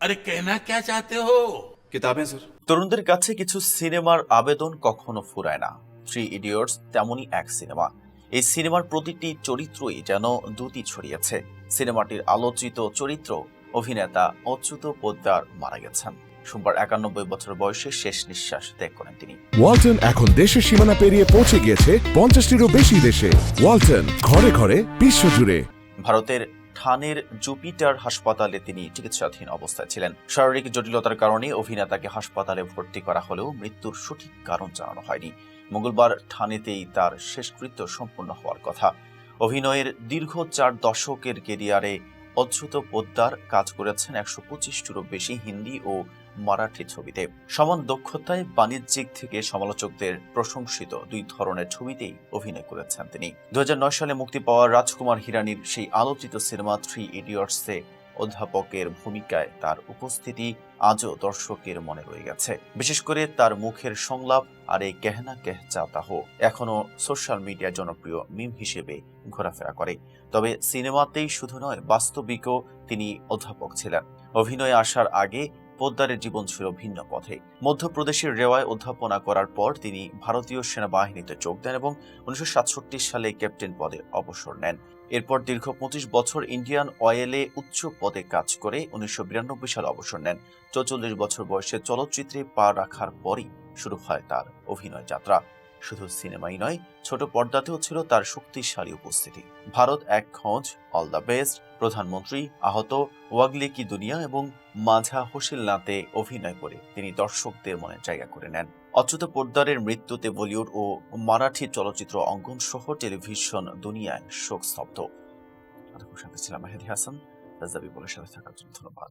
আরে কেনা কে চাতে হো? কিতাবে স্যার। তরুণদের কাছে কিছু সিনেমার আবেদন কখনো ফুরায় না। থ্রি ইডিয়টস তেমনই এক সিনেমা। এই সিনেমার প্রতিটি চরিত্রই যেন দুটি ছড়িয়েছে। সিনেমাটির আলোচিত চরিত্র অভিনেতা অচ্যুত পোদ্দার মারা গেছেন। সোমবার একানব্বই বছর বয়সে শেষ নিঃশ্বাস ত্যাগ করেন তিনি। ওয়ালটন এখন দেশের সীমানা পেরিয়ে পৌঁছে গিয়েছে পঞ্চাশটিরও বেশি দেশে। ওয়ালটন ঘরে ঘরে বিশ্বজুড়ে। ভারতের ঠানের জুপিটার হাসপাতালে তিনি চিকিৎসাধীন অবস্থায় ছিলেন। শারীরিক জটিলতার কারণে অভিনেতাকে হাসপাতালে ভর্তি করা হলেও মৃত্যুর সঠিক কারণ জানানো হয়নি। মঙ্গলবার ঠানেতেই তার শেষকৃত্য সম্পন্ন হওয়ার কথা। অভিনয়ের দীর্ঘ চার দশকের কেরিয়ারে অচ্যুত পোদ্দার কাজ করেছেন একশো পঁচিশটিরও বেশি হিন্দি ও মারাঠি ছবিতে। সমান দক্ষতায় বাণিজ্যিক থেকে সমালোচকদের প্রশংসিত দুই ধরনের ছবিতেই অভিনয় করেছেন তিনি। দু হাজার নয় সালে মুক্তি পাওয়া রাজকুমার হিরানির সেই আলোচিত সিনেমা থ্রি ইডিয়টসে অধ্যাপকের ভূমিকায় তার উপস্থিতি আজও দর্শকের মনে রয়ে গেছে। বিশেষ করে তার মুখের সংলাপ আর এই কেহনা কেহ চাতা হো এখনও সোশ্যাল মিডিয়ায় জনপ্রিয় মিম হিসেবে ঘোরাফেরা করে। তবে সিনেমাতেই শুধু নয়, বাস্তবিকও তিনি অধ্যাপক ছিলেন। অভিনয়ে আসার আগে পোদ্দারের জীবন ছিল ভিন্ন পথে। মধ্যপ্রদেশের রেওয়ায় অধ্যাপনা করার পর তিনি ভারতীয় সেনাবাহিনীতে যোগ দেন এবং উনিশশো সাতষট্টি সালে ক্যাপ্টেন পদে অবসর নেন। এরপর দীর্ঘ পঁচিশ বছর ইন্ডিয়ান অয়েলে উচ্চ পদে কাজ করে উনিশশো বিরানব্বই সালে অবসর নেন। চৌচল্লিশ বছর বয়সে চলচ্চিত্রে পা রাখার পরই শুরু হয় তার অভিনয় যাত্রা। শুধু সিনেমাই নয়, ছোট পর্দাতেও ছিল তার শক্তিশালী উপস্থিতি। ভারত এক খোঁজ অল দ্য বেস্ট প্রধানমন্ত্রী আহত, ওয়াগলি কি দুনিয়া এবং মাঝা হোসেল নাতে অভিনয় করে তিনি দর্শকদের মনে জায়গা করে নেন। অচ্যুত পোদ্দারের মৃত্যুতে বলিউড ও মারাঠি চলচ্চিত্র অঙ্গন সহ টেলিভিশন দুনিয়ায় শোক স্তব্ধ। সাথে ছিলাম মেহেদি হাসান। রাজাবি বলে সাথে থাকার জন্য ধন্যবাদ।